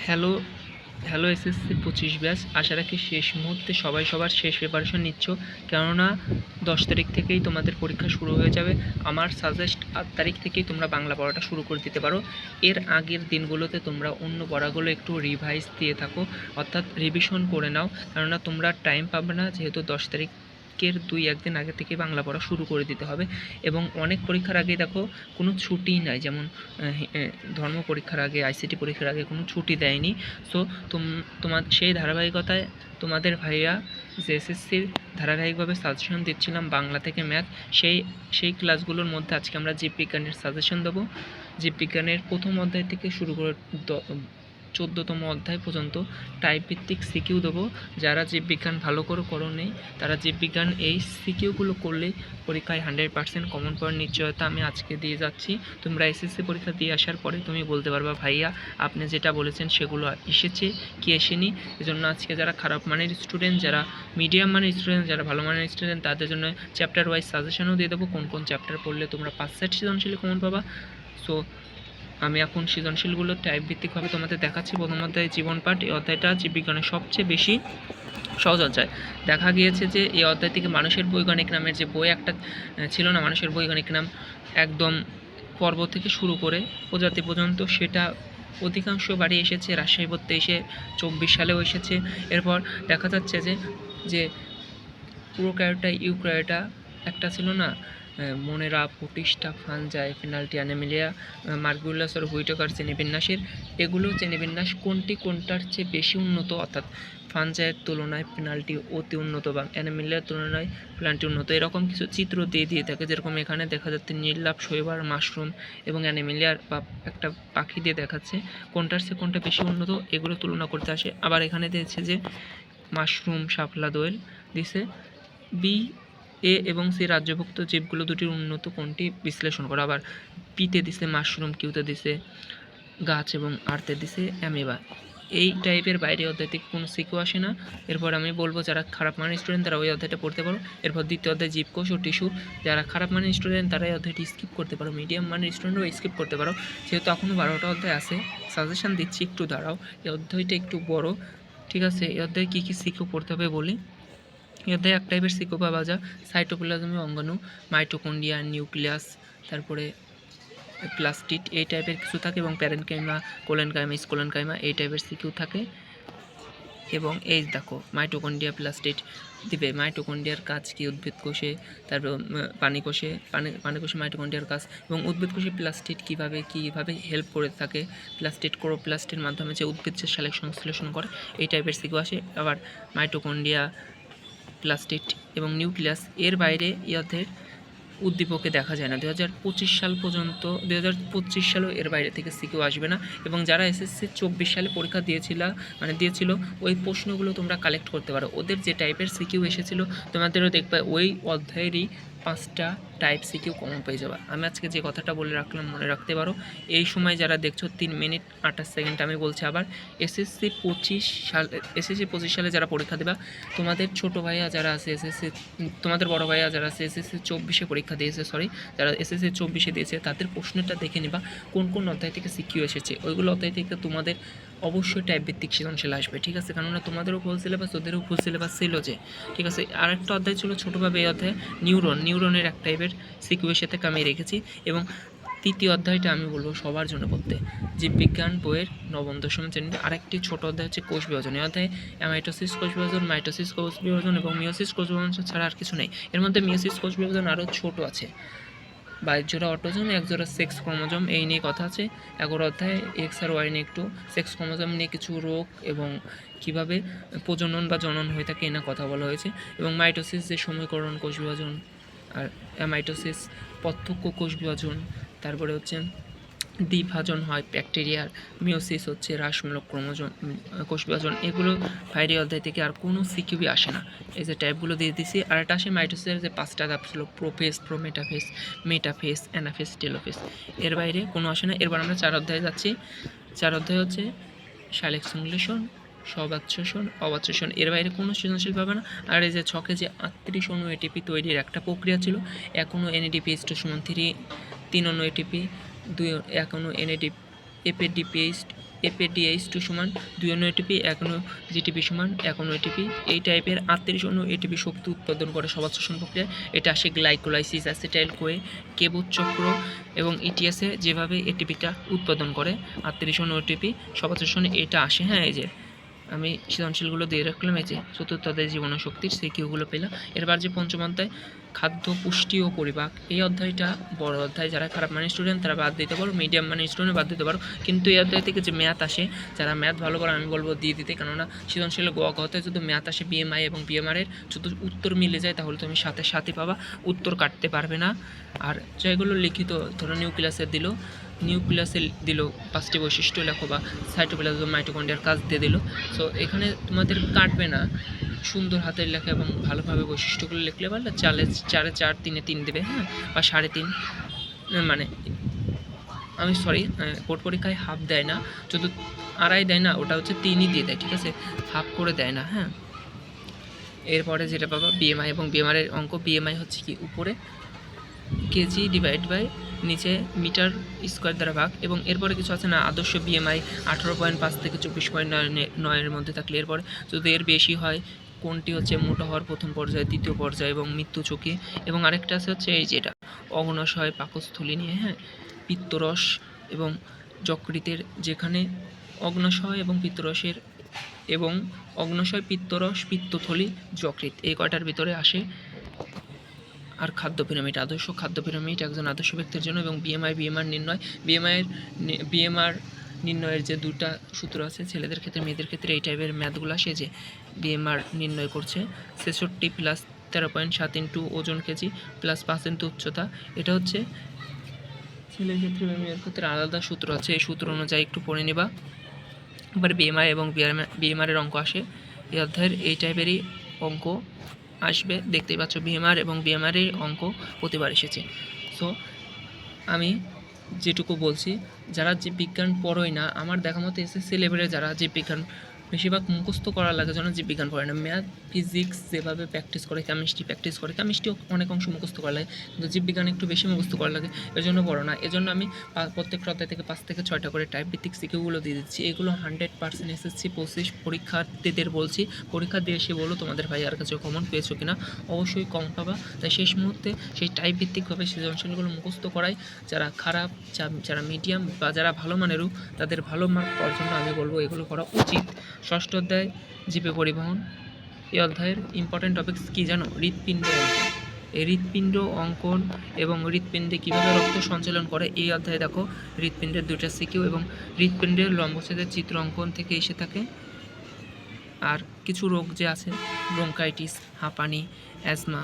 Hello hello SSC পঁচিশ ব্যাস আশা রাখি শেষ মুহূর্তে সবাই সবার শেষ প্রিপারেশন নিচ্ছ। কেননা দশ তারিখ থেকেই তোমাদের পরীক্ষা শুরু হয়ে যাবে। আমার সাজেস্ট আট তারিখ থেকেই তোমরা বাংলা পড়াটা শুরু করে দিতে পারো। এর আগের দিনগুলোতে তোমরা অন্য পড়াগুলো একটু রিভাইজ দিয়ে থাকো। অর্থাৎ রিভিশন করে নাও। কেননা তোমরা টাইম পাবে না, যেহেতু দশ তারিখের দুই, একদিন আগে থেকে বাংলা পড়া শুরু করে দিতে হবে। এবং অনেক পরীক্ষার আগে দেখো, কোনো ছুটি নাই। যেমন ধর্ম পরীক্ষার আগে আইসিটি পরীক্ষার আগে কোনো ছুটি দেয়নি। সো তোমার সেই ধারাবাহিকতায় তোমাদের ভাইয়া যে এসএসসির ধারাবাহিকভাবে সাজেশন দিচ্ছিলাম বাংলা থেকে ম্যাথ সেই সেই ক্লাসগুলোর মধ্যে আজকে আমরা জীববিজ্ঞানের সাজেশন দেবো। জীববিজ্ঞানের প্রথম অধ্যায় থেকে শুরু করে চোদ্দোতম অধ্যায় পর্যন্ত টাইপ ভিত্তিক সিকিউ দেবো। যারা জীববিজ্ঞান ভালো করে করো নেই তারা জীববিজ্ঞান এই সিকিউগুলো করলে পরীক্ষায় হান্ড্রেড পার্সেন্ট কমন পাওয়ার নিশ্চয়তা আমি আজকে দিয়ে যাচ্ছি। তোমরা এসএসসি পরীক্ষা দিয়ে আসার পরে তুমি বলতে পারবা, ভাইয়া, আপনি যেটা বলেছেন সেগুলো এসেছে, কি এসেনি? এজন্য আজকে যারা খারাপ মানের স্টুডেন্ট যারা মিডিয়াম মানের স্টুডেন্ট যারা ভালো মানের স্টুডেন্ট তাদের জন্য চ্যাপ্টার ওয়াইজ সাজেশনও দিয়ে দেবো। কোন কোন চ্যাপ্টার পড়লে তোমরা পাঁচ সেট সৃজনশীল কমন পাবা। সো আমি এখন সৃজনশীলগুলো টাইপ ভিত্তিকভাবে তোমাদের দেখাচ্ছি। প্রথম অধ্যায়, জীবন পাঠ। এই অধ্যায়টা জীববিজ্ঞানের সবচেয়ে বেশি সহজ অধ্যায়। দেখা গিয়েছে যে এই অধ্যায় থেকে মানুষের বৈজ্ঞানিক নামের যে বই একটা ছিল না, মানুষের বৈজ্ঞানিক নাম একদম পর্ব থেকে শুরু করে প্রজাতি পর্যন্ত সেটা অধিকাংশ বাড়ি এসেছে, রাজশাহী পড়তে এসে চব্বিশ সালেও এসেছে। এরপর দেখা যাচ্ছে যে যে প্রোক্যারিওটা ইউক্যারিওটা একটা ছিল না Monera Protista Fungi Plantae Animalia Margulis আর হুইটকার শ্রেণীবিন্যাসের এগুলো শ্রেণীবিন্যাস কোনটি কোনটার চেয়ে বেশি উন্নত? অর্থাৎ ফানজায়ের তুলনায় পেনাল্টি অতি উন্নত বা অ্যানিমিলিয়ার তুলনায় প্ল্যান্টি উন্নত? এরকম কিছু চিত্র দিয়ে দিয়ে থাকে যেরকম এখানে দেখা যাচ্ছে নীলাভ শৈবাল মাশরুম এবং অ্যানিমিলিয়ার বা একটা পাখি দিয়ে দেখাচ্ছে কোনটার চেয়ে কোনটা বেশি উন্নত, এগুলো তুলনা করতে আসে। আবার এখানে দিয়েছে যে মাশরুম শাপলা দোয়েল দিছে। বি এ এবং সি রাজ্যভুক্ত জীবগুলো দুটির উন্নত কোনটি বিশ্লেষণ করা? আবার পিতে দিছে মাশরুম কিউতে দিছে গাছ এবং আর্তে দিছে অ্যামিবা। এই টাইপের বাইরে অধ্যায় কোনো সিকো আসে না। এরপর আমি বলব, যারা খারাপ মানের স্টুডেন্ট তারা ওই অধ্যায়টা পড়তে পারো। এরপর দ্বিতীয় অধ্যায় জীবকোষ ও টিস্যু। যারা খারাপ মানের স্টুডেন্ট তারা এই অধ্যায়টি স্কিপ করতে পারো। মিডিয়াম মানের স্টুডেন্টও স্কিপ করতে পারো। যেহেতু এখনও বারোটা অধ্যায় আছে সাজেশন দিচ্ছি, একটু দাঁড়াও। এই অধ্যায়টা একটু বড়, ঠিক আছে? এই অধ্যায়ে কী কী সিকো পড়তে হবে বলি? অধ্যায়ে এক টাইপের সিকো পাওয়া যায়। সাইটোপ্লাজমে অঙ্গাণু মাইটোকন্ডিয়া নিউক্লিয়াস তারপরে প্লাস্টিড এই টাইপের কিছু থাকে এবং প্যারেনকাইমা কোলেনকাইমা স্কোলেনকাইমা এই টাইপের সিকিউ থাকে। এবং এই দেখো মাইটোকন্ডিয়া প্লাস্টিড দিবে। মাইটোকন্ডিয়ার কাজ কি? উদ্ভিদ কোষে, তারপর পানি কোষে, পানি পানি কোষে মাইটোকন্ডিয়ার কাজ। এবং উদ্ভিদ কোষে প্লাস্টিড কীভাবে কীভাবে হেল্প করে থাকে? প্লাস্টিড ক্লোরোপ্লাস্টের মাধ্যমে যে উদ্ভিদ যে সালেক সংশ্লেষণ করে, এই টাইপের সিকু আসে। আবার মাইটোকন্ডিয়া প্লাস্টিড এবং নিউক্লিয়াস এর বাইরে ইয়াদের উদ্দীপকে দেখা যায় না। দু হাজার পঁচিশ সাল পর্যন্ত দু হাজার পঁচিশ সালেও এর বাইরে থেকে সিকিউ আসবে না এবং যারা এসএসসি চব্বিশ সালে পরীক্ষা দিয়েছিল মানে দিয়েছিল, ওই প্রশ্নগুলো তোমরা কালেক্ট করতে পারো। ওদের যে টাইপের সিকিউ এসেছিল, তোমাদেরও দেখবে ওই অধ্যায়েরই পাঁচটা টাইপ সিকিউ কমন পেয়ে যাবে। আমি আজকে যে কথাটা বলে রাখলাম, মনে রাখতে পারো, এই সময় যারা দেখছ, তিন মিনিট আঠাশ সেকেন্ড আমি বলছি আবার এসএসসি পঁচিশ সাল এসএসসি পঁচিশ সালে যারা পরীক্ষা দেবা, তোমাদের ছোট ভাইয়া যারা আছে এসএসসি তোমাদের বড় ভাইয়া যারা আছে এসএসসি চব্বিশে পরীক্ষা দিয়েছে সরি যারা এসএসসি চব্বিশে দিয়েছে, তাদের প্রশ্নটা দেখে নিবা, কোন কোন অধ্যায় থেকে সিকিউ এসেছে। ওইগুলো অধ্যায় থেকে তোমাদের অবশ্যই টাইপ ভিত্তিক সৃজনশীল আসবে, ঠিক আছে? কেননা তোমাদেরও ফুল সিলেবাস ওদেরও ফুল সিলেবাস ছিল যে, ঠিক আছে? আরেকটা অধ্যায় ছিল ছোটোভাবে এই অধ্যায়ে নিউরন নিউরনের এক টাইপের সিকিউয়ের সাথে আমি রেখেছি এবং তৃতীয় অধ্যায়টা আমি বলব সবার জন্য পড়তে জীববিজ্ঞান বইয়ের নবম, দশম শ্রেণির আরেকটি ছোট অধ্যায় হচ্ছে কোষ বিভাজন। এই অধ্যায়ে অ্যামাইটোসিস কোষ বিভাজন মাইটোসিস কোষ বিভাজন এবং মিওসিস কোষ বিভাজন ছাড়া আর কিছু নেই। এর মধ্যে মিওসিস কোষ বিভাজন আরও ছোট আছে। বাইশ জোড়া অটোজম এক জোড়া সেক্স ক্রোমোজোম এই নিয়ে কথা আছে। এগারো অধ্যায় এক্স আর ওয়াই নিয়ে একটু সেক্স ক্রোমোজোম নিয়ে কিছু রোগ এবং কীভাবে প্রজনন বা জনন হয়ে থাকে এ না কথা বলা হয়েছে। এবং মাইটোসিস যে সময়করণ কোষ বিভাজন আর অ্যামাইটোসিস প্রত্যক্ষ কোষ বিভাজন, তারপরে হচ্ছে দ্বিভাজন হয় ব্যাকটেরিয়ার মিওসিস হচ্ছে হ্রাসমূলক ক্রোমোজোম উম, কোষ বিভাজন এগুলো বাইরে অধ্যায় থেকে আর কোনো সিকিউবি আসে না। এই যে টাইপগুলো দিয়ে দিছি আর একটা আসে মাইটোসিসের যে পাঁচটা ধাপ ছিল prophase prometaphase metaphase anaphase telophase এর বাইরে কোনো আসে না। এরপর আমরা চার অধ্যায়ে যাচ্ছি। চার অধ্যায় হচ্ছে শালিক সংশ্লেষণ সবাচ্ছষণ অবাচ্ছষণ এর বাইরে কোনো সৃজনশীল পাবে না। আর এই যে ছকে যে আটত্রিশ অণু এটিপি তৈরির একটা প্রক্রিয়া ছিল এখনও এনএডিপি টু থ্রি তিন অণু এটিপি দুই এক অনু এনএডি এপিডিপিএইচ এপিডিএইচ টু সমান দুই অনু এটিপি এক অনু জিটিপি সমান এক অনু এটিপি এই টাইপের আটত্রিশ অনু এটিপি শক্তি উৎপাদন করে সবার শোষণ প্রক্রিয়া। এটা আসে গ্লাইকোলাইসিস অ্যাসিটাইল কোয়ে কেবুত চক্র এবং ইটিএসে যেভাবে এটিপিটা উৎপাদন করে। আটত্রিশ অনু এটিপি শোষণে এটা আসে হ্যাঁ এই যে আমি সৃজনশীলগুলো দিয়ে রাখলাম, এই যে চতুর্থ অধ্যায় জীবন শক্তির সেই কিউগুলো পেলাম। এরপর যে পঞ্চম অধ্যায় খাদ্য, পুষ্টি ও পরিপাক, এই অধ্যায়টা বড় অধ্যায়। যারা খারাপ মানের স্টুডেন্ট তারা বাদ দিতে পারো মিডিয়াম মানের স্টুডেন্ট বাদ দিতে পারো। কিন্তু এই অধ্যায় থেকে যে ম্যাথ আসে, যারা ম্যাথ ভালো করে, আমি বলব দিয়ে দিতে। কেননা সৃজনশীল গোয়া গতে যদি ম্যাথ আসে বিএমআই এবং বিএমআরের যদি উত্তর মিলে যায়, তাহলে তুমি সাথে সাথে পাবা, উত্তর কাটতে পারবে না। আর যেগুলো লিখিত, ধরো নিউ ক্লাসে দিল নিউক্লিয়াসে দিল, পাঁচটি বৈশিষ্ট্য লেখো বা সাইটোপ্লাজম, মাইটোকন্ড্রিয়ার কাজ দিয়ে দিল। সো এখানে তোমাদের কাটবে না। সুন্দর হাতের লেখা এবং ভালোভাবে বৈশিষ্ট্যগুলো লিখলে পারলে চালে, চারে চার, তিনে তিন দেবে হ্যাঁ? বা সাড়ে তিন মানে আমি সরি কোর্ট পরীক্ষায় হাফ দেয় না, যদি আড়াই দেয় না, ওটা হচ্ছে তিনই দিয়ে দেয়, ঠিক আছে? হাফ করে দেয় না হ্যাঁ? এরপরে যেটা পাবা বিএমআই এবং বিএমআরের অঙ্ক বিএমআই হচ্ছে কি? উপরে, কেজি ডিভাইড বাই নিচে মিটার স্কোয়ার দ্বারা ভাগ এবং এরপরে কিছু আছে না, আদর্শ বিএমআই আঠারো পয়েন্ট পাঁচ থেকে চব্বিশ পয়েন্ট নয় নয়ের মধ্যে থাকলে এরপরে যদি এর বেশি হয়, কোনটি হচ্ছে মোটা হওয়ার প্রথম পর্যায়ে, দ্বিতীয় পর্যায়ে এবং মৃত্যু ঝুঁকি? এবং আরেকটা আছে হচ্ছে এই যেটা অগ্নশয় পাকস্থলী নিয়ে হ্যাঁ? পিত্তরস এবং যকৃতের যেখানে অগ্নশয় এবং পিত্তরসের এবং অগ্নশয় পিত্তরস, পিত্তথলি, যকৃত, এই কয়টার ভিতরে আসে? আর খাদ্য পিরামিড আদর্শ খাদ্য পিরামিড একজন আদর্শ ব্যক্তির জন্য এবং বিএমআই বিএমআর নির্ণয় বিএমআইয়ের বিএমআর নির্ণয়ের যে দুটা সূত্র আছে, ছেলেদের ক্ষেত্রে, মেয়েদের ক্ষেত্রে এই টাইপের ম্যাথগুলো আসে যে বিএমআর নির্ণয় করছে, ছেষট্টি প্লাস তেরো পয়েন্ট সাত ইন্টু ওজন কেজি প্লাস পাঁচ ইন্টু উচ্চতা, এটা হচ্ছে ছেলের ক্ষেত্রে মেয়ের ক্ষেত্রে আলাদা সূত্র আছে, এই সূত্র অনুযায়ী একটু পড়ে নিবা। এবার বিএমআই এবং বিএমআরের অঙ্ক আসে, এই অধ্যায়ের এই টাইপেরই অঙ্ক। আসবে, দেখতেই পাচ্ছ বিএমআর এবং বিএমআরের অঙ্ক প্রতিবার এসেছে। সো আমি যেটুকু বলছি, যারা যে বিজ্ঞান পড়োই না, আমার দেখা মতো এসএসসি যারা যে বিজ্ঞান বেশিরভাগ মুখস্থ করার লাগে যেন যে বিজ্ঞান পড়ে না। ম্যাথ, ফিজিক্স যেভাবে প্র্যাকটিস করে কেমিস্ট্রি প্র্যাকটিস করে কেমিস্ট্রিও অনেক অংশ মুখস্থ করা লাগে। কিন্তু জীববিজ্ঞান একটু বেশি মুখস্থ করা লাগে এর জন্য বড় না। এজন্য আমি প্রত্যেকটা অধ্যায় থেকে পাঁচ থেকে ছয়টা করে টাইপ ভিত্তিক সিকিউগুলো দিয়ে দিচ্ছি। এগুলো হান্ড্রেড পার্সেন্ট এসএসসি পঁচিশ পরীক্ষার্থীদের বলছি। পরীক্ষা দিয়ে এসে বলো তোমাদের ভাইয়ার কাছে কমন পেয়েছ কিনা। অবশ্যই কম পাবা। তাই শেষ মুহূর্তে সেই টাইপ ভিত্তিকভাবে সৃজনশীলগুলো মুখস্থ করাই। যারা খারাপ যারা মিডিয়াম বা যারা ভালো মানেরও, তাদের ভালো মার্ক পাওয়ার জন্য আমি বলব এগুলো করা উচিত। ষষ্ঠ অধ্যায়, জীবে পরিবহন। এই অধ্যায়ের ইম্পর্টেন্ট টপিকস কী জানো? হৃৎপিণ্ড এই হৃৎপিণ্ড অঙ্কন এবং হৃৎপিণ্ডে কীভাবে রক্ত সঞ্চালন করে, এই অধ্যায়ে দেখো। হৃৎপিণ্ডের দুইটা সিকিউ এবং হৃৎপিণ্ডের লম্বচ্ছেদের চিত্র অঙ্কন থেকে এসে থাকে। আর কিছু রোগ যে আছে, ব্রঙ্কাইটিস, হাঁপানি, অ্যাজমা,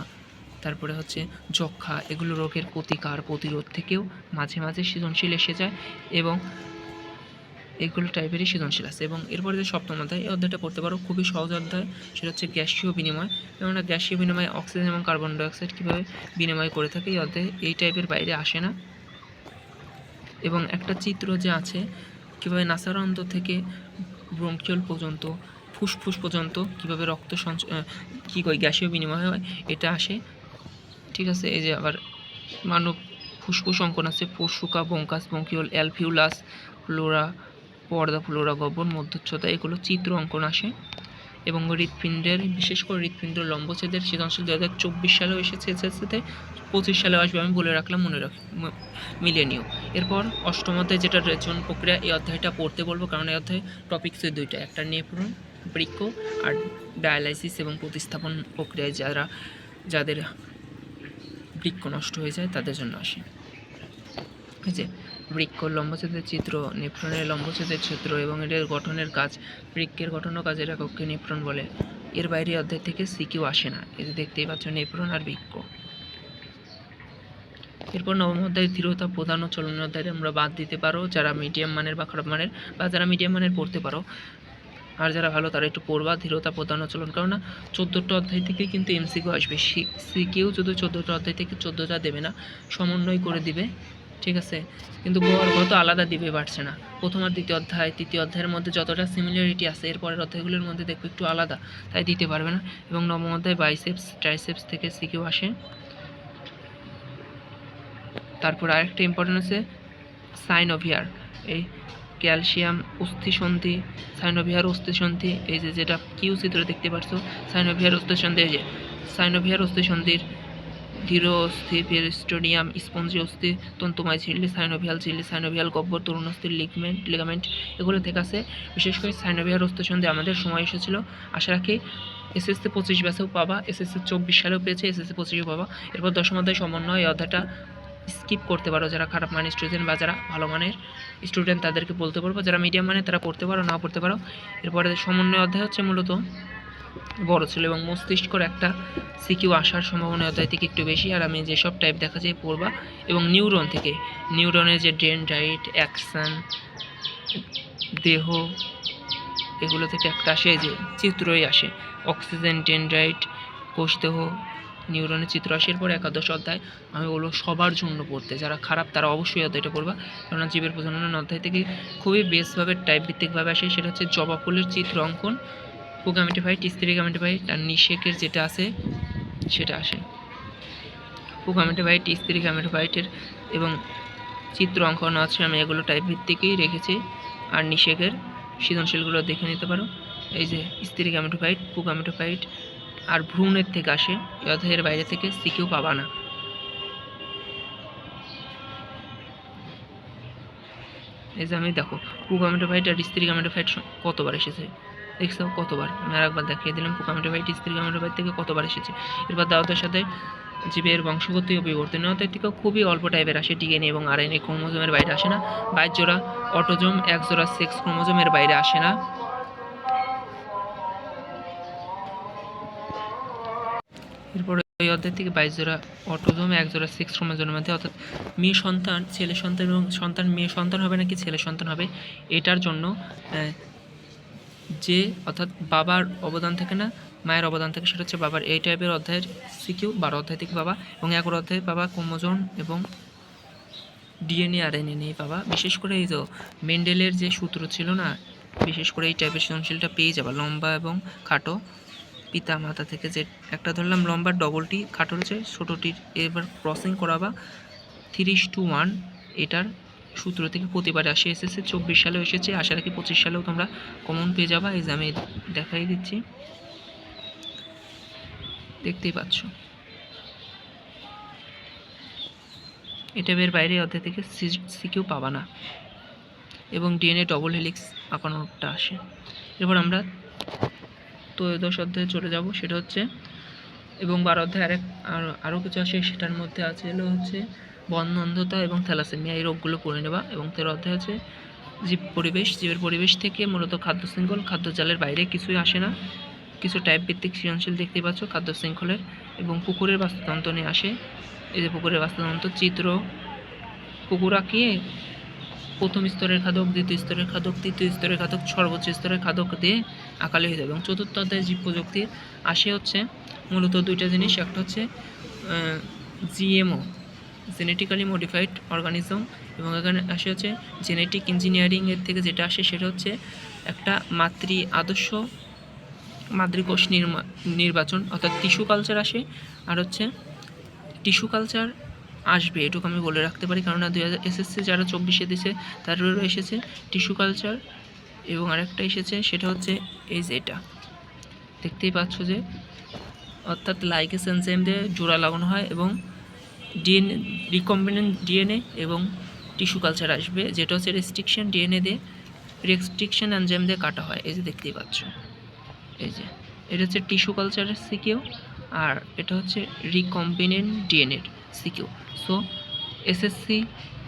তারপরে হচ্ছে যক্ষা, এগুলো রোগের প্রতিকার প্রতিরোধ থেকেও মাঝে মাঝে সৃজনশীল এসে যায় এবং এগুলো টাইপেরই সৃজনশীল আছে এবং এরপরে যে সপ্তম অধ্যায়, এই অধ্যায়টা পড়তে পারো, খুবই সহজ অধ্যায়। সেটা হচ্ছে গ্যাসীয় বিনিময়। কেননা গ্যাসীয় বিনিময় অক্সিজেন এবং কার্বন ডাইঅক্সাইড কীভাবে বিনিময় করে থাকে, এই অধ্যায়ে এই টাইপের বাইরে আসে না। এবং একটা চিত্র যে আছে, কীভাবে নাসারন্ধ্র থেকে ব্রঙ্কিওল পর্যন্ত, ফুসফুস পর্যন্ত কীভাবে রক্ত সঞ্চ কী কই গ্যাসীয় বিনিময় হয়, এটা আসে। ঠিক আছে, এই যে আবার মানব ফুসফুস অঙ্কন আছে, পশুকা বঙ্কাস বঙ্কিওল অ্যালফিউলাস, ফ্লোরা পর্দা ফ্লোরা গবন, মধ্যচ্ছতা, এগুলো চিত্র অঙ্কন আসে। এবং হৃৎপিণ্ডের, বিশেষ করে হৃৎপিণ্ড লম্বচ্ছেদের সৃজনশীল দু হাজার চব্বিশ সালেও এসেছে এসএসসিতে পঁচিশ সালেও আসবে আমি বলে রাখলাম মনে রাখ মিলিয়ে নিও এরপর অষ্টম অধ্যায় যেটা রেচন প্রক্রিয়া, এই অধ্যায়টা পড়তে বলব কারণ এই অধ্যায় টপিক্সের দুইটা, একটা নেফ্রন বৃক্ক আর ডায়ালাইসিস এবং প্রতিস্থাপন প্রক্রিয়ায় যারা, যাদের বৃক্ক নষ্ট হয়ে যায় তাদের জন্য আসে। ঠিক আছে বৃক্ষ, লম্বচ্ছেদের চিত্র নেফ্রনের লম্বচ্ছেদের চিত্র এবং এদের গঠনের কাজ। বৃক্কের গঠন ও কাজের এককে নেফ্রন বলে। এর বাইরে অধ্যায় থেকে সিকিউ আসে না। এতে দেখতেই পাচ্ছ নেফ্রন আর বৃক্ষ। এরপর নবম অধ্যায় দৃঢ়তা প্রধান ও চলন অধ্যায় আমরা বাদ দিতে পারো। যারা মিডিয়াম মানের বা খারাপ মানের বা যারা মিডিয়াম মানের পড়তে পারো। আর যারা ভালো, তারা একটু পড়বা। ধীরতা প্রধান ও চলন, কেননা চোদ্দোটা অধ্যায় থেকে কিন্তু এমসিকিউ আসবে। সি সিকিউ যদি চোদ্দোটা অধ্যায় থেকে চোদ্দোটা দেবে না, সমন্বয় করে দিবে। ঠিক আছে, কিন্তু গোয়ার তো আলাদা দিবে পারছে না। প্রথম আর দ্বিতীয় অধ্যায়, তৃতীয় অধ্যায়ের মধ্যে যতটা সিমিলারিটি আছে, এরপরের অধ্যায়গুলোর মধ্যে দেখবে একটু আলাদা, তাই দিতে পারবে না। এবং নবম অধ্যায় বাইসেপস ট্রাইসেপস থেকে সিকিউ আসে। তারপর আরেকটা ইম্পর্টেন্ট আছে সাইন অফ এই ক্যালসিয়াম অস্থিসন্ধি সাইনোভিয়ার অস্থিসন্ধি, এই যে যেটা কিউ চিত্র দেখতে পাচ্ছ সাইনোভিয়ার অস্থিসন্ধি, এই যে সাইনোভিয়ার অস্থিসন্ধির ধীর অস্থি পেরিস্টোডিয়াম স্পঞ্জি অস্থি তন্তুময় ঝিল্লি সাইনোভিয়াল ঝিল্লি সাইনোভিয়াল গব্বর, তরুণ অস্থির লিগমেন্ট লিগামেন্ট এগুলো থেকে আছে। বিশেষ করে সাইনোভিয়ার অস্থিসন্ধি আমাদের সময় এসেছিল। আশা রাখি এসএসসি পঁচিশ ব্যাচেও পাবা, এসএসসি চব্বিশ সালেও পেয়েছে, এসএসসি পঁচিশেও পাবা। এরপর দশম অধ্যায় সমন্বয় এই অধ্যায়টা স্কিপ করতে পারো যারা খারাপ মানের স্টুডেন্ট বা যারা ভালো মানের স্টুডেন্ট তাদেরকে বলতে পারব যারা মিডিয়াম মানে তারা পড়তে পারো, না পড়তে পারো। এরপরে সমন্বয় অধ্যায় হচ্ছে মূলত বড় ছিল এবং মস্তিষ্কর একটা সিকিউ আসার সম্ভাবনা অধ্যায় থেকে একটু বেশি। আর আমি যেসব টাইপ দেখা যায় পড়বা এবং নিউরন থেকে নিউরনের যে ডেন্ড্রাইট অ্যাকশন দেহ, এগুলো থেকে একটা আসে যে চিত্রই আসে। অক্সিজেন ডেন্ড্রাইট কোষদেহ নিউরনের চিত্র আসে। এরপর একাদশ অধ্যায়, আমি বলব সবার জন্য পড়তে। যারা খারাপ তারা অবশ্যই অধ্যায়টা পড়বা। কেননা জীবের প্রজনন অধ্যায় থেকে খুবই বেসভাবে টাইপ ভিত্তিকভাবে আসে। সেটা হচ্ছে জবা ফুলের চিত্র অঙ্কন পোগামেটিফাইট স্ত্রীগামেটিফাইট আর নিষেকের যেটা আছে, সেটা আসে। পোগামেটিফাইট স্ত্রীগামেটিফাইটের এবং চিত্র অঙ্কন আছে, আমি এগুলো টাইপ ভিত্তিকই রেখেছি। আর নিষেকের, সৃজনশীলগুলো দেখে নিতে পারো। এই যে স্ত্রী গামেটোফাইট পুগামেটোফাইট আর ভ্রূণের থেকে আসে, অধ্যায়ের বাইরে থেকে সিকিউ পাবা না। এই যে আমি দেখো পুগামেটোফাইট আর স্ত্রী গামেটোফাইট কতবার এসেছে? দেখছ? কতবার? আমি আরেকবার দেখিয়ে দিলাম স্ত্রী গামেটোফাইট থেকে কতবার এসেছে। এরপর দাওয়াতের সাথে জীবের বংশগতি ও বিবর্তন। অধ্যায় থেকেও খুবই অল্প টাইপের আসে ডিএনএ এবং আরএনএ ক্রোমোজোমের বাইরে আসে না। বাইশ জোড়া অটোজোম, এক জোড়া সেক্স ক্রোমোজোমের বাইরে আসে না। এরপরে এই অধ্যায় থেকে বাইশ জোড়া অটোজোম, এক জোড়া সিক্স ক্রোমোজোমের মধ্যে, অর্থাৎ মেয়ে সন্তান, ছেলে সন্তান এবং সন্তান, মেয়ে সন্তান হবে নাকি ছেলে সন্তান হবে, এটার জন্য যে, অর্থাৎ বাবার অবদান থাকে না, মায়ের অবদান থাকে, সেটা হচ্ছে বাবার এই টাইপের অধ্যায়ের সিকিউ বারো অধ্যায় থেকে বাবা, এবং এগারো অধ্যায়ে বাবা ক্রোমোজোম এবং ডিএনএ আর এনএ নিয়ে বাবা। বিশেষ করে এই যে মেন্ডেলের যে সূত্র ছিল না, বিশেষ করে এই টাইপের সৃজনশীলটা পেয়ে যাবা, লম্বা এবং খাটো। পিতা মাতা থেকে যে একটা ধরলাম লম্বা ডবলটি খাটো রয়েছে ছোটোটির এবার ক্রসিং করাবা, তিরিশ টু ওয়ান এটার সূত্র থেকে প্রতিবার আসে এসেছে চব্বিশ সালেও এসেছে, আশা রাখি পঁচিশ সালেও তোমরা কমন পেয়ে যাবা আমি দেখাই দিচ্ছি। দেখতেই পাচ্ছ। এটা বের বাইরে অধ্যায় থেকে সিকিউ পাবা না। এবং ডিএনএ ডবল হেলিক্স আঁকানোটা আসে। এরপর আমরা ত্রয়োদশ অধ্যায়ে চলে যাব, সেটা হচ্ছে, এবং বারো অধ্যায় আরেক, আর আরও কিছু আসে, সেটার মধ্যে আছে হলো হচ্ছে বন্ধন্ধতা এবং থ্যালাসেমিয়া এই রোগগুলো পড়ে নেওয়া এবং তার অধ্যায় আছে জীব পরিবেশ, জীবের পরিবেশ থেকে মূলত খাদ্য শৃঙ্খল, খাদ্য জালের বাইরে কিছুই আসে না। কিছু টাইপ ভিত্তিক সৃজনশীল দেখতে পাচ্ছ, খাদ্য শৃঙ্খলের এবং পুকুরের বাস্তুতন্ত্র নিয়ে আসে। এই যে পুকুরের বাস্তুতন্ত্র, চিত্র, পুকুর আঁকিয়ে প্রথম স্তরের খাদক, দ্বিতীয় স্তরের খাদক, তৃতীয় স্তরের খাদক, সর্বোচ্চ স্তরের খাদক দিয়ে আঁকালে হয়ে যাবে এবং চতুর্থ অধ্যায় জীব প্রযুক্তির আসে হচ্ছে মূলত দুইটা জিনিস। একটা হচ্ছে জিএমও জেনেটিক্যালি মডিফাইড অর্গানিজম এবং এখানে আসে হচ্ছে জেনেটিক ইঞ্জিনিয়ারিংয়ের থেকে যেটা আসে সেটা হচ্ছে একটা মাতৃ আদর্শ মাতৃকোষ নির্বাচন, অর্থাৎ টিস্যু কালচার আসে আর হচ্ছে টিস্যু কালচার আসবে, এটুকু আমি বলে রাখতে পারি। কেননা দুই হাজার এসএসসি যারা চব্বিশে দিছে তাদেরও এসেছে টিস্যু কালচার এবং আরেকটা এসেছে সেটা হচ্ছে এই যে এটা। দেখতেই পাচ্ছ যে অর্থাৎ লাইকেস এনজাইম দিয়ে জোড়া লাগানো হয় এবং ডিএনএ রিকম্বিনেন্ট ডিএনএ এবং টিস্যু কালচার আসবে, যেটা হচ্ছে রেস্ট্রিকশন ডিএনএ দিয়ে রেস্ট্রিকশন এনজাইম দিয়ে কাটা হয়, এই যে দেখতেই পাচ্ছ। এই যে, এটা হচ্ছে টিস্যু কালচারের সিকিউ আর এটা হচ্ছে রিকম্বিনেন্ট ডিএনএর সিকিউ। সো এসএসসি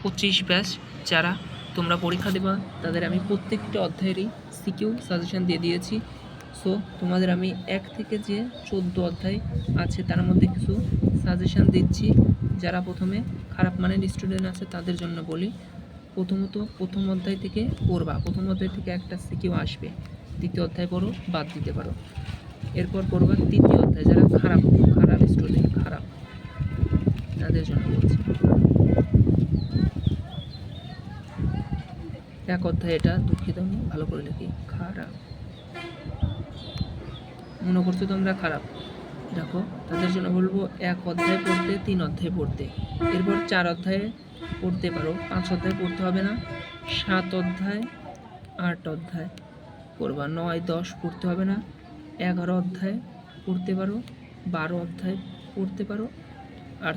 পঁচিশ ব্যাচ যারা তোমরা পরীক্ষা দেবা, তাদের আমি প্রত্যেকটা অধ্যায়েরই সিকিউ সাজেশন দিয়ে দিয়েছি। সো তোমাদের আমি এক থেকে যে চোদ্দ অধ্যায় আছে, তার মধ্যে কিছু সাজেশন দিচ্ছি। যারা প্রথমে খারাপ মানের স্টুডেন্ট আছে, তাদের জন্য বলি, প্রথমত, প্রথম অধ্যায় থেকে পড়বা। প্রথম অধ্যায় থেকে একটা সিকিউ আসবে। দ্বিতীয় অধ্যায় পড়ো, বাদ দিতে পারো। এরপর পড়বা তৃতীয় অধ্যায়। যারা খারাপ খারাপ স্টুডেন্ট খারাপ, তাদের জন্য বলছি। এক অধ্যায় এটা, দুঃখিত আমি, ভালো করে লিখি। খারাপ। মনে করছ তোমরা খারাপ? দেখো, তাদের জন্য বলব এক অধ্যায় পড়তে, তিন অধ্যায় পড়তে। এরপর চার অধ্যায়ে পড়তে পারো। পাঁচ অধ্যায় পড়তে হবে না, সাত অধ্যায়, আট অধ্যায় পড়বা। নয়, দশ পড়তে হবে না, এগারো অধ্যায় পড়তে পারো, বারো অধ্যায় পড়তে পারো, আর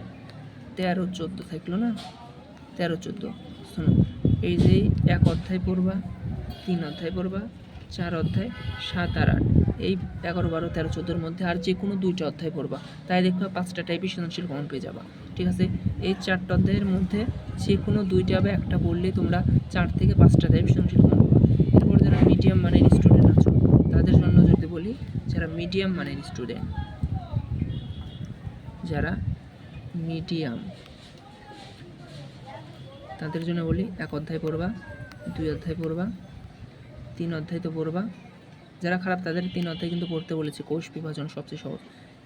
তেরো, চোদ্দ থাকল না? তেরো, চোদ্দ, শোনো, এই যে এক অধ্যায় পড়বা, তিন অধ্যায় পড়বা, চার অধ্যায়, সাত আর আট। এই এগারো, বারো, তেরো, চোদ্দোর মধ্যে আর যে কোনো দুইটা অধ্যায় পড়বা। তাই দেখবা পাঁচটা টাইপই সৃজনশীল কমন পেয়ে যাবা। ঠিক আছে? এই চারটা অধ্যায়ের মধ্যে যে কোনো দুইটা বা একটা পড়লে তোমরা চার থেকে পাঁচটা টাইপ সৃজনশীল কমন পাবা। এরপর যারা মিডিয়াম মানের স্টুডেন্ট আছো, তাদের জন্য যদি বলি, যারা মিডিয়াম মানের স্টুডেন্ট যারা মিডিয়াম তাদের জন্য বলি, এক অধ্যায় পড়বা, দুই অধ্যায় পড়বা, তিন অধ্যায় তো পড়বা। যারা খারাপ তাদের তিন অধ্যায় কিন্তু পড়তে বলেছি। কোষ বিভাজন সবচেয়ে সহজ।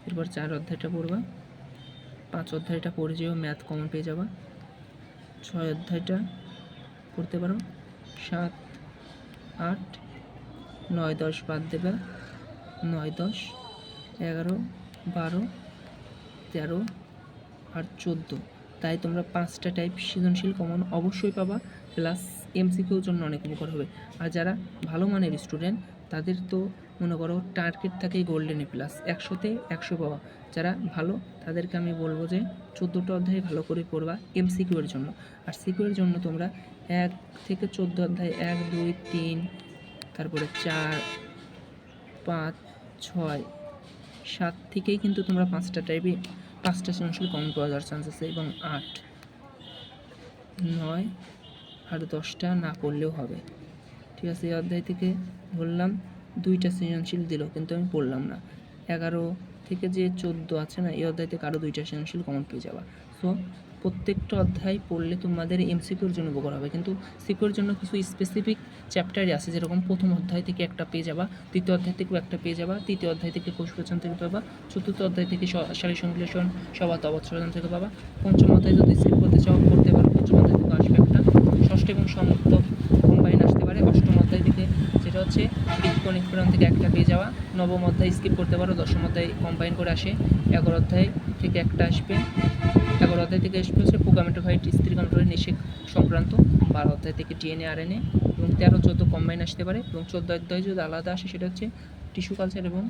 এরপর চার অধ্যায়টা পড়বা। পাঁচ অধ্যায়টা পড়ে যেও, ম্যাথ কমন পেয়ে যাবা। ছয় অধ্যায়টা পড়তে পারো। সাত, আট, নয়, দশ বাদ দেবে। নয়, দশ, এগারো, বারো, তেরো আর চোদ্দ। তাই তোমরা পাঁচটা টাইপ সৃজনশীল কমন অবশ্যই পাবা। প্লাস এমসিকিউর জন্য অনেক উপকার হবে। আর যারা ভালো মানের স্টুডেন্ট তাদের তো মনে করো টার্গেট থাকে গোল্ডেনে প্লাস একশোতে একশো পাওয়া। যারা ভালো, তাদেরকে আমি বলব যে চোদ্দোটা অধ্যায় ভালো করে পড়বা এম এমসিকিউর জন্য। আর সিকিউর জন্য তোমরা এক থেকে চোদ্দ অধ্যায়, এক, দুই, তিন, তারপরে চার, পাঁচ, ছয়, সাত থেকেই কিন্তু তোমরা পাঁচটা টাইপে পাঁচটা সৃজনশীল কমন পাওয়া যাওয়ার চান্স আছে এবং আট, নয়, আর দশটা না করলেও হবে। ঠিক আছে, এই অধ্যায় থেকে ধরলাম দুইটা সৃজনশীল দিল, কিন্তু আমি পড়লাম না। এগারো থেকে যে চোদ্দ আছে না, এই অধ্যায় থেকে আরও দুইটা সৃজনশীল কমন পেয়ে যাবা। সো প্রত্যেকটা অধ্যায় পড়লে তোমাদের এমসিকিউর জন্য উপকার হবে। কিন্তু সিকিউর জন্য কিছু স্পেসিফিক চ্যাপ্টারই আছে, যেরকম প্রথম অধ্যায় থেকে একটা পেয়ে যাবা দ্বিতীয় অধ্যায় থেকেও একটা পেয়ে যাবা, তৃতীয় অধ্যায় থেকে কোষ প্রচন থেকে পাবা, চতুর্থ অধ্যায় থেকে সারি সংশ্লেষণ সবাত অবচ্ছরণ থেকে পাবা। পঞ্চম অধ্যায় যদি স্কিপ করতে চাও করতে পারো। পঞ্চম অধ্যায় থেকে আসবে একটা ষষ্ঠ এবং সমাপ্ত কম্বাইন আসতে পারে অষ্টম অধ্যায় থেকে যেটা হচ্ছে বৃক্ষ নিষ্করণ থেকে একটা পেয়ে যাওয়া। নবম অধ্যায় স্কিপ করতে পারো, দশম অধ্যায় কম্বাইন করে আসে। এগারো অধ্যায় থেকে একটা আসবে। এগারো অধ্যায় থেকে আসবে হচ্ছে পোকামেটোফাইট স্ত্রী কন্ট্রোলের নিষেক সংক্রান্ত। বারো অধ্যায় থেকে ডিএনএ আরএনএ এবং তেরো, চোদ্দ কম্বাইন আসতে পারে এবং চোদ্দ অধ্যায় যদি আলাদা আসে, সেটা হচ্ছে টিস্যু কালচার এবং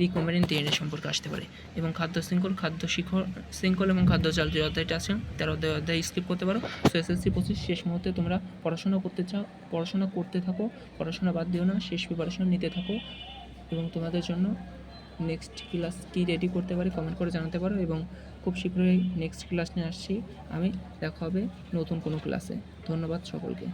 রিকম্বাইন ডিএনএ সম্পর্কে আসতে পারে এবং খাদ্য শৃঙ্খল, খাদ্য শিখর, শৃঙ্খল এবং খাদ্য চাল যে অধ্যায়টা আছে, তেরো অধ্যায় অধ্যায় স্কিপ করতে পারো। সো এসএসসি পঁচিশ, শেষ মুহূর্তে তোমরা পড়াশোনা করতে চাও, পড়াশোনা করতে থাকো, পড়াশোনা বাদ দিও না, শেষ প্রিপারেশন নিতে থাকো এবং তোমাদের জন্য নেক্সট ক্লাস কী রেডি করতে পারি কমেন্ট করে জানাতে পারো এবং খুব শীঘ্রই নেক্সট ক্লাস নিয়ে আসছি। আমি দেখা হবে নতুন কোনো ক্লাসে ধন্যবাদ সকলকে।